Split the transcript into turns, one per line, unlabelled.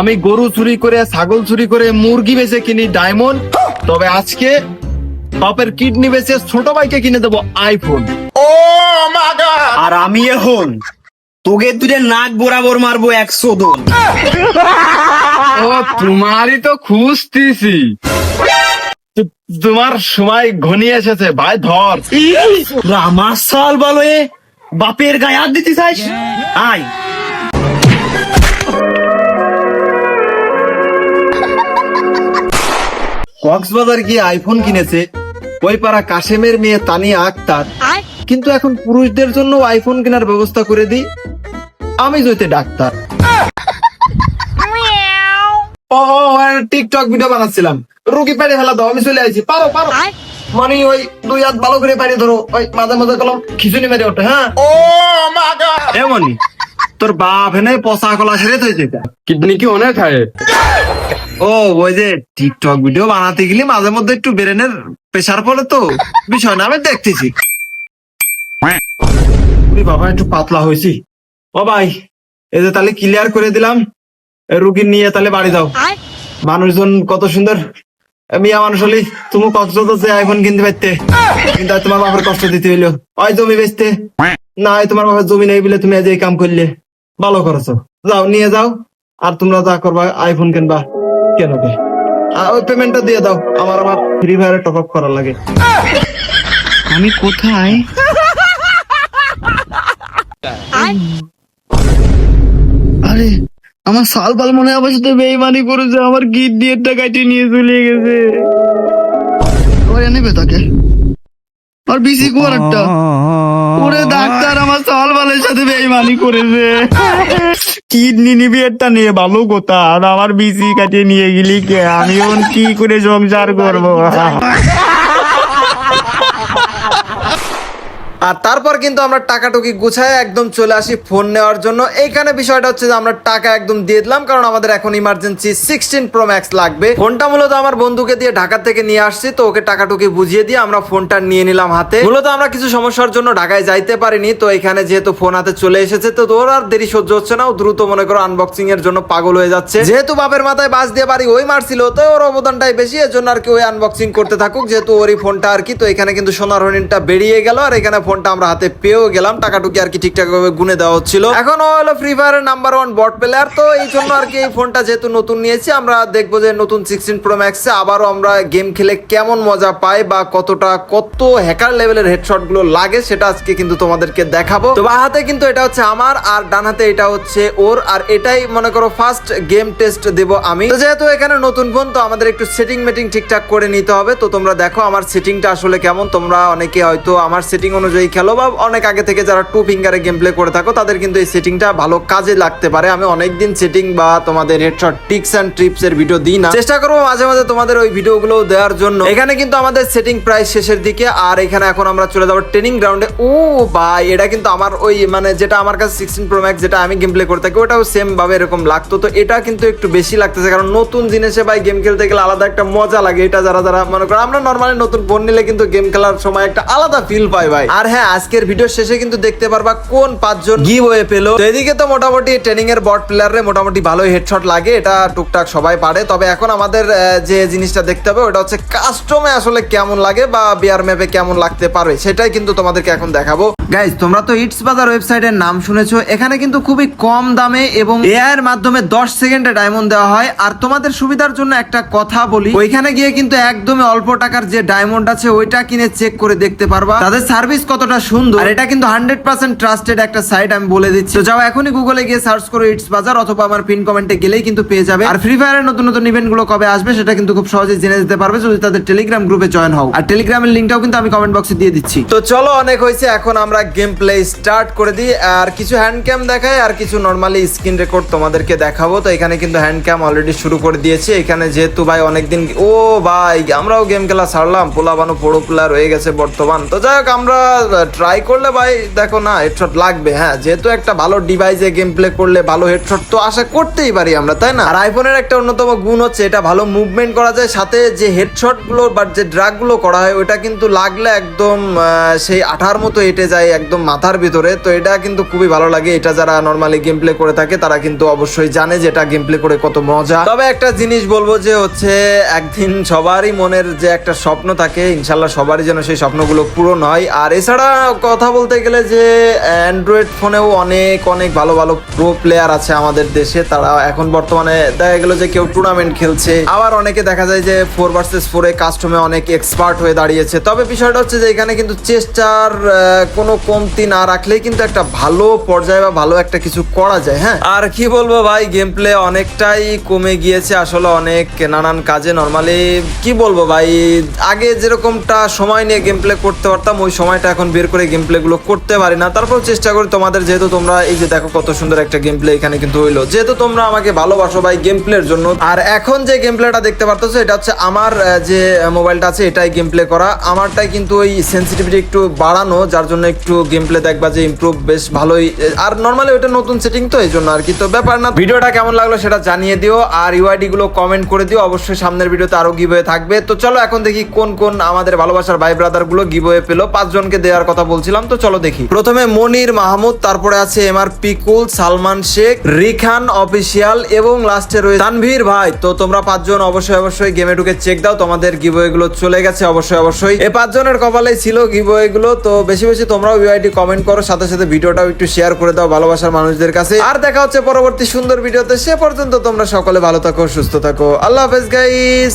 আমি গরু চুরি করে ছাগল চুরি করে মুরগি বেচে কিনি ডায়মন্ড তবে আজকে বাপের কিডনি বেচে ছোট ভাইকে কিনে দেবো আইফোন।
ও আর আমি এখন তোকে তুই নাক বরাবর মারবো একশো দন
ও তোমারই তো খুঁজতেছি। তোমার সময় ঘনিয়ে এসেছে ভাই ধর।
আমার সাল বলো এ বাপের গায়ে হাত দিতে চাইস আয়।
কক্সবাজার গিয়ে আইফোন কিনেছে। ওই পাড়া কাশেমের মেয়ে তানিয়া আক্তার। কিন্তু এখন পুরুষদের জন্য আইফোন কেনার ব্যবস্থা করে দিই। আমি জইতে ডাক্তার। ও ও, টিকটক ভিডিও বানাচ্ছিলাম। রুগী পেরে ফেলা দাও আমি চলে আইছি। পারো পারো। মানে ওই দুই হাত ভালো করে পারি ধরো। ওই মাঝে মাঝে কলম খিচুনি মেরে ওঠে হ্যাঁ। এমনই তোর বাপ এনে পচা কলা ছেড়ে তুই
কিডনি কি অনেক খায়?
ও ওই যে টিকটক ভিডিও বানাতে গেলে মাঝে মধ্যে একটু ব্রেনের প্রেশার পড়ে তো। বিষয় না আমি দেখতেছি। বাবা একটু পাতলা হয়েছি। ও ভাই এই যে তাহলে ক্লিয়ার করে দিলাম। এ রুগী নিয়ে তাহলে বাড়ি দাও মানুষজন কত সুন্দর। মিয়া মানুষ হলি তুমি কক্সবাজার যে আইফোন কিনতে পারতে। কিন্তু তোমার বাবার কষ্ট দিতে হইল। ওই জমি বেচতে। না তোমার বাবার জমি নেই বলে তুমি আজ এই কাম করলে। ভালো করেছ। যাও নিয়ে যাও। আর তোমরা যা করবা আইফোন কিনবা। কেন আর ওই পেমেন্টটা দিয়ে দাও। আমার আমার ফ্রি ফায়ারে টপ আপ করার লাগে।
আমি কোথায়? আরে আমার সাল পাল মনে আমার সাথে বেইমানি করেছে আমার গিট দিয়ে টাকাটি নিয়ে চলে গেছে। ওরে নেবে তাকে। আর বিসি কুয়ার একটা। ওরে ডাক্তার আমার সলবালের সাথে বেইমানি করেছে। কিডনি নিবি একটা নিয়ে, ভালো কথা। আর আমার বিসি কাটিয়ে নিয়ে গেলি কে? আমি কি করে সংসার করব?
আর তারপর কিন্তু আমরা টাকা টুকি গুছায় একদম চলে আসি ফোন নেওয়ার জন্য। এইখানে বিষয়টা হচ্ছে যে আমরা টাকা একদম দিয়ে দিলাম, কারণ আমাদের এখন ইমার্জেন্সি সিক্সটিন প্রো ম্যাক্স লাগবে। ফোনটা মূলত আমার বন্ধুকে দিয়ে ঢাকা থেকে নিয়ে আসছি, তো ওকে টাকা টুকি বুঝিয়ে দিয়ে আমরা ফোনটা নিয়ে নিলাম হাতে। মূলত আমরা কিছু সমস্যার জন্য ঢাকায় যাইতে পারিনি, তো এখানে যেহেতু ফোন হাতে চলে এসেছে, তো তোর আর দেরি সহ্য হচ্ছে না, ও দ্রুত মনে করো আনবক্সিং এর জন্য পাগল হয়ে যাচ্ছে। যেহেতু বাপের মাথায় বাস দিয়ে বাড়ি ওই মারছিল, তো ওর অবদানটাই বেশি, এর জন্য আর কি ওই আনবক্সিং করতে থাকুক, যেহেতু ওরই ফোনটা আর কি, তো এখানে কিন্তু সোনার হরিণটা বেরিয়ে গেল, আর এখানে ফোনটা আমরা হাতে পেয়েও গেলাম, টাকাটুকি আর কি ঠিকঠাক ভাবে গুনে দেওয়া হচ্ছিল। এখন হলো ফ্রি ফায়ারের নাম্বার ওয়ান বট প্লেয়ার তো এই জন্য আর কি এই ফোনটা যেহেতু নতুন নিয়েছি, আমরা দেখব যে নতুন সিক্সটিন প্রো ম্যাক্সে আবারও আমরা গেম খেলে কেমন মজা পাই বা কতটা কত হ্যাকার লেভেলের হেডশটগুলো লাগে সেটা আজকে কিন্তু তোমাদেরকে দেখাবো। তো বাঁ হাতে কিন্তু এটা হচ্ছে আমার, আর ডান হাতে এটা হচ্ছে ওর, আর এটাই মনে করো ফার্স্ট গেম টেস্ট দেব আমি। তো যেহেতু এখানে নতুন ফোন তো আমাদের একটু সেটিং মেটিং ঠিকঠাক করে নিতে হবে। তো তোমরা দেখো আমার সেটিংটা আসলে কেমন, তোমরা অনেকে হয়তো আমার সেটিং অনুযায়ী খেলো বা অনেক আগে থেকে যারা টু ফিঙ্গারে গেম প্লে করে থাকো, তাদের কিন্তু এই সেটিংটা ভালো কাজে লাগতে পারে। আমি অনেকদিন সেটিং বা তোমাদের হেডশট টিক্স অ্যান্ড ট্রিপস এর ভিডিও দিই না। চেষ্টা করব মাঝে মাঝে তোমাদের ওই ভিডিওগুলো দেওয়ার জন্য। এখানে কিন্তু আমাদের সেটিং প্রায় শেষের দিকে, আর এখানে এখন আমরা চলে যাব ট্রেনিং গ্রাউন্ডে ও ভাই, এটা কিন্তু আমার ওই মানে যেটা আমার কাছে সিক্সটিন প্রো ম্যাক্স যেটা আমি গেম প্লে করে থাকি, ওটাও সেম ভাবে এরকম লাগতো। তো এটা কিন্তু একটু বেশি লাগতেছে, কারণ নতুন জিনিসে ভাই গেম খেলতে গেলে আলাদা একটা মজা লাগে। এটা যারা যারা মনে করো, আমরা নর্মালি নতুন ফোন নিলে কিন্তু গেম খেলার সময় একটা আলাদা ফিল পাই ভাই। আর হ্যাঁ আজকের ভিডিও শেষে কিন্তু দেখতে পারবা কোন পাঁচজন গিভ হয়ে পেল এদিকে তো মোটামুটি ট্রেনিং এর বট প্লেয়ারে মোটামুটি ভালোই হেডশট লাগে, এটা টুকটাক সবাই পারে। তবে এখন আমাদের যে জিনিসটা দেখতে হবে, ওটা হচ্ছে কাস্টমে আসলে কেমন লাগে বা বিয়ার ম্যাপে কেমন লাগতে পারে, সেটাই কিন্তু তোমাদেরকে এখন দেখাবো। গাইজ তোমরা তো ইটস বাজার ওয়েবসাইটের নাম শুনেছো। এখানে কিন্তু খুবই কম দামে এবং এআই এর মাধ্যমে দশ সেকেন্ডে ডায়মন্ড দেওয়া হয়। আর তোমাদের সুবিধার জন্য একটা কথা বলি, ওইখানে গিয়ে কিন্তু একদমই অল্প টাকার যে ডায়মন্ড আছে, ওইটা কিনে চেক করে দেখতে পারবা। তাদের সার্ভিস কতটা সুন্দর, আর এটা কিন্তু হান্ড্রেড পার্সেন্ট ট্রাস্টেড একটা সাইট আমি বলে দিচ্ছি। তো যাও এখনই গুগলে গিয়ে সার্চ করো ইটস বাজার অথবা আমার পিন কমেন্টে গেলেই কিন্তু পেয়ে যাবে। আর ফ্রি ফায়ারের নতুন নতুন ইভেন্টগুলো কবে আসবে, সেটা কিন্তু খুব সহজে জেনে যেতে পারবে যদি তাদের টেলিগ্রাম গ্রুপে জয়েন হও। আর টেলিগ্রামের লিঙ্কটাও কিন্তু আমি কমেন্ট বক্সে দিয়ে দিচ্ছি। তো চলো অনেক হয়েছে, এখন আমরা গেম প্লে স্টার্ট করে দিই, আর কিছু হ্যান্ড ক্যাম দেখাই, আর কিছু নর্মালি স্ক্রিন রেকর্ড তোমাদেরকে দেখাবো। তো এখানে কিন্তু হ্যান্ড ক্যাম অলরেডি শুরু করে দিয়েছে। এখানে যেহেতু ভাই অনেকদিন ও ভাই, আমরাও গেম খেলা ছাড়লাম। পোলা বানো বড় প্লেয়ার হয়ে গেছে বর্তমান। তো যাই হোক, আমরা ট্রাই করলে ভাই, দেখো না হেডশট লাগবে হ্যাঁ। যেহেতু একটা ভালো ডিভাইসে গেম প্লে করলে ভালো হেডশট তো আশা করতেই পারি আমরা, তাই না? আর আইফোনের একটা অন্যতম গুণ হচ্ছে, এটা ভালো মুভমেন্ট করা যায়। সাথে যে হেডশটগুলো বা যে ড্রাগগুলো করা হয়, ওটা কিন্তু লাগলে একদম সেই আঠার মতো এটে যায়। যায় একদম মাথার ভিতরে তো এটা কিন্তু খুবই ভালো লাগে। এটা যারা নর্মালি গেম প্লে করে থাকে তারা কিন্তু অবশ্যই জানে যে এটা গেম প্লে করে কত মজা। তবে একটা জিনিস বলব যে হচ্ছে একদিন সবারই মনের যে একটা স্বপ্ন থাকে ইনশাল্লাহ সবারই যেন সেই স্বপ্নগুলো পূরণ হয়। আর এছাড়া কথা বলতে গেলে যে অ্যান্ড্রয়েড ফোনেও অনেক অনেক ভালো ভালো প্রো প্লেয়ার আছে আমাদের দেশে। তারা এখন বর্তমানে দেখা গেল যে কেউ টুর্নামেন্ট খেলছে। আবার অনেকে দেখা যায় যে ফোর ভার্সেস ফোরে কাস্টমে অনেক এক্সপার্ট হয়ে দাঁড়িয়েছে। তবে বিষয়টা হচ্ছে যে এখানে কিন্তু চেষ্টার আহ, কোনো কমতি না রাখলেই কিন্তু একটা ভালো পর্যায়ে বা ভালো একটা কিছু করা যায় হ্যাঁ? আর কি বলব ভাই গেম প্লে অনেকটাই কমে গিয়েছে, আসলে অনেক নানান কাজে নর্মালি কি বলব ভাই, আগে যেরকমটা সময় নিয়ে গেম প্লে করতে পারতাম, ওই সময়টা এখন বের করে গেম প্লে গুলো করতে পারি না। তারপর চেষ্টা করি, তোমাদের যেহেতু তোমরা, এই যে দেখো কত সুন্দর একটা গেম প্লে এখানে কিন্তু হইল। যেহেতু তোমরা আমাকে ভালোবাসো ভাই গেম প্লের জন্য, আর এখন যে গেম প্লেটা দেখতে পারতেছো, এটা হচ্ছে আমার যে, মোবাইলটা আছে, এটাই গেম প্লে করা। আমারটাই কিন্তু ওই সেন্সিটিভিটি একটু বাড়ানো, যার জন্য একটু গেম প্লে দেখবা যে ইমপ্রুভ বেশ ভালোই আর নর্মালি ওটা নতুন সেটিং তো এই জন্য আর কি। তো ব্যাপার না, ভিডিওটা কেমন লাগল সেটা জানিয়ে দিও, আর ইউআইডি গুলো কমেন্ট করে দিও, অবশ্যই সামনের ভিডিওতে আরও গিভওয়ে থাকবে। তো চলো এখন দেখি কোন কোন আমাদের ভালোবাসার ভাই ব্রাদারগুলো গিভওয়ে পেল, পাঁচজনকে দেওয়ার কথা বলছিলাম, তো চলো দেখি। প্রথমে মনির মাহমুদ, তারপরে আছে M R Pikul Salman Sheikh, Rikhan official, এবং লাস্টে রয়েছে তানভীর ভাই। তো তোমরা পাঁচজন অবশ্যই অবশ্যই গেমে ঢুকে চেক দাও, তোমাদের গিভওয়ে গুলো চলে গেছে, অবশ্যই অবশ্যই। এই পাঁচজনের কপালে ছিল গিভওয়ে গুলো, তো বেশি বেশি তোমরাও ভিআইটি কমেন্ট করো, সাথে সাথে ভিডিওটাও একটু শেয়ার করে দাও ভালোবাসার মানুষদের কাছে। আর দেখা হচ্ছে পরবর্তী সুন্দর ভিডিওতে, সে পর্যন্ত তোমরা সকলে ভালো থাকো, সুস্থ থাকো। আল্লাহ হাফেজ গাইস